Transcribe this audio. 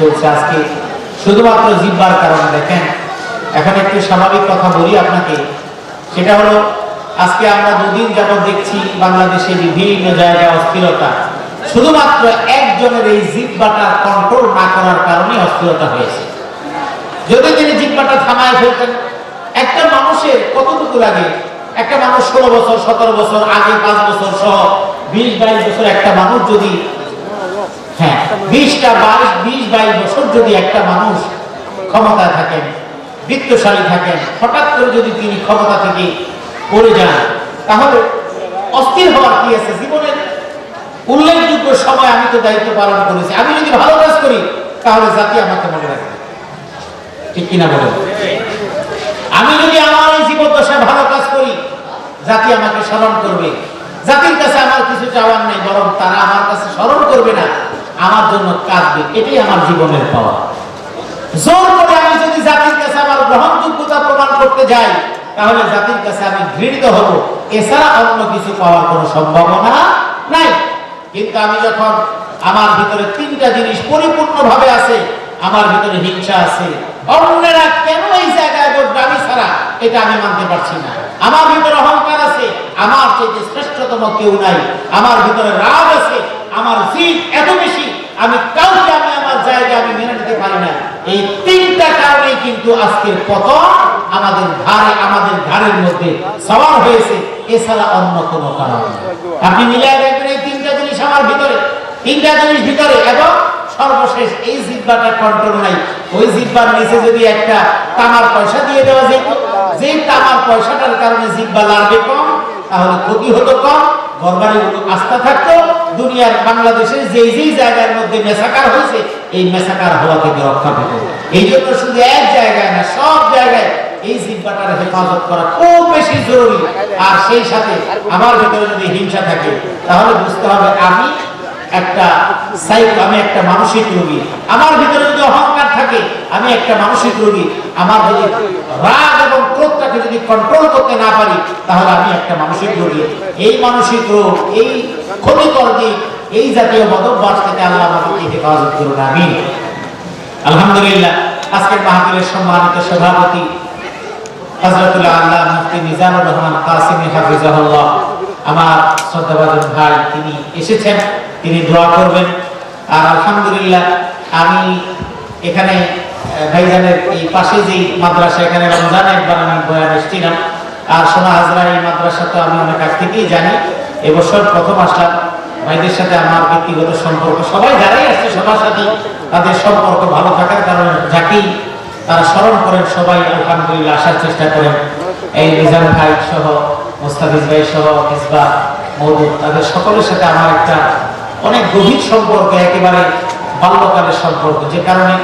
চলছে আজকে। শুধুমাত্র জিব্বার কারণে দেখেন, এখন একটু স্বাভাবিক কথা বলি আপনাকে। সেটা হলো, আজকে আমরা দুদিন যাবত দেখছি বাংলাদেশে বিভিন্ন জায়গায় অস্থিরতা। শুধুমাত্র একজনের এই জিব্বাটা কন্ট্রোল না করার কারণে অস্থিরতা হয়েছে। যদি তিনি জিব্বাটা থামায় ফেলতেন, একটা মানুষের কতটুকু লাগে? একটা মানুষ ষোলো বছর, সতেরো বছর, আগে পাঁচ বছর সহ বিশ বাইশ বছর একটা মানুষ যদি হ্যাঁ বিশটা বাইশ, বিশ বাইশ বছর যদি একটা মানুষ ক্ষমতায় থাকেন, বিত্তশালী থাকেন, হঠাৎ করে যদি তিনি ক্ষমতা থেকে পড়ে যান, তাহলে অস্থির হওয়ার কি আছে জীবনের উল্লেখযোগ্য সময় আমি তো দায়িত্ব পালন করেছি। আমি যদি ভালো কাজ করি, তাহলে জাতি আমাকে মনে রাখবে। ঠিক কিনা বলেন? আমি যদি আমার এই জীবদ্দশায় ভালো কাজ করি, জাতি আমাকে স্মরণ করবে। জাতির কাছে আমার কিছু চাওয়ার নেই বরং তারা আমার কাছে স্মরণ করবে না আমার জন্য কাঁদবে, এটাই আমার জীবনের পাওয়া। জোর করে আমি যদি জাতির কাছে আমার গ্রহণযোগ্যতা প্রমাণ করতে যাই, তাহলে জাতির কাছে আমি ঘৃণিত হব। এছাড়া অন্য কিছু পাওয়ার কোনো সম্ভাবনা নাই। কিন্তু আমি যখন আমার ভিতরে তিনটা জিনিস পরিপূর্ণভাবে আছে, আমার ভিতরে হিংসা আছে, অন্যেরা কেন এই জায়গায় আমি ছাড়া? এটা আমি মানতে পারছি না। আমার ভিতরে অহংকার আছে, আমার চেয়ে শ্রেষ্ঠতম কেউ নাই। আমার ভিতরে রাগ আছে, আমার জিদ এত বেশি আমি কাউকে আমি আমার জায়গা আমি মেনে নিতে পারি না। এই তিনটা কারণে কিন্তু আজকের পতন আমাদের ঘাড়ে, আমাদের ঘাড়ের মধ্যে সবার হয়েছে। এছাড়া অন্য কোনো কারণ আপনি মিলিয়ে দেখবেন এই তিনটা জিনিস আমার ভিতরে। তিনটা জিনিস ভিতরে এবং সর্বশেষ এই জিব্বাটা কন্ট্রোল নাই। ওই জিব্বার নিচে যদি একটা তামার পয়সা দিয়ে দেওয়া যেত যে তামার পয়সাটার কারণে জিব্বা লাগবে কম, তাহলে ক্ষতি হতো কম ঘরবাড়ি আস্থা থাকতো দুনিয়ার বাংলাদেশের যেই যেই জায়গার মধ্যে মেসাকার হয়েছে, এই মেসাকার হওয়া থেকে রক্ষা পেত এই জন্য শুধু এক জায়গায় না, সব জায়গায় এই জিব্বাটার হেফাজত করা খুব বেশি জরুরি। আর সেই সাথে আমার ভিতরে যদি হিংসা থাকে, তাহলে বুঝতে হবে আমি একটা আমি একটা মানসিক রোগী। আমার ভিতরে যদি অহংকার থাকে, আমি একটা মানসিক রোগী। আমার যদি রাগ এবং ক্রোধটাকে যদি কন্ট্রোল করতে না পারি, তাহলে আমি একটা মানসিক রোগী। এই মানসিক রোগ, এই ক্ষতিকর দিক এই জাতীয় মদভ্যাস থেকে আল্লাহ আমাদেরকে হেফাজত করুন আমি আলহামদুলিল্লাহ, আজকের মাহফিলের সম্মানিত সভাপতি হযরতুল্লাহ আল্লাহ মুফতি মিজানুর রহমান কাসিমি হাফিজাহুল্লাহ, আমার শ্রদ্ধাভাজন ভাই, তিনি এসেছেন, তিনি দোয়া করবেন। আর আলহামদুলিল্লাহ, আমি এখানে ভাইজানের এই পাশে যেই মাদ্রাসা, এখানে রমজান একবার আমি বয়ান এসেছিলাম। আর সোনা হাজরা এই মাদ্রাসা তো আমি অনেক আগ থেকেই জানি। এবছর প্রথম আসলাম ভাইদের সাথে আমার ব্যক্তিগত সম্পর্ক। সবাই যারাই আসছে সবার সাথে তাদের সম্পর্ক ভালো থাকার কারণে যাকেই তারা স্মরণ করেন, সবাই আলহামদুলিল্লাহ আসার চেষ্টা করেন। এই নিজাম ভাই সহ, মোস্তাফিজ ভাই সহ মিসবা মৌদুদ তাদের সকলের সাথে আমার একটা অনেক গভীর সম্পর্ক, একেবারে বাল্যকালের সম্পর্ক, যে কারণে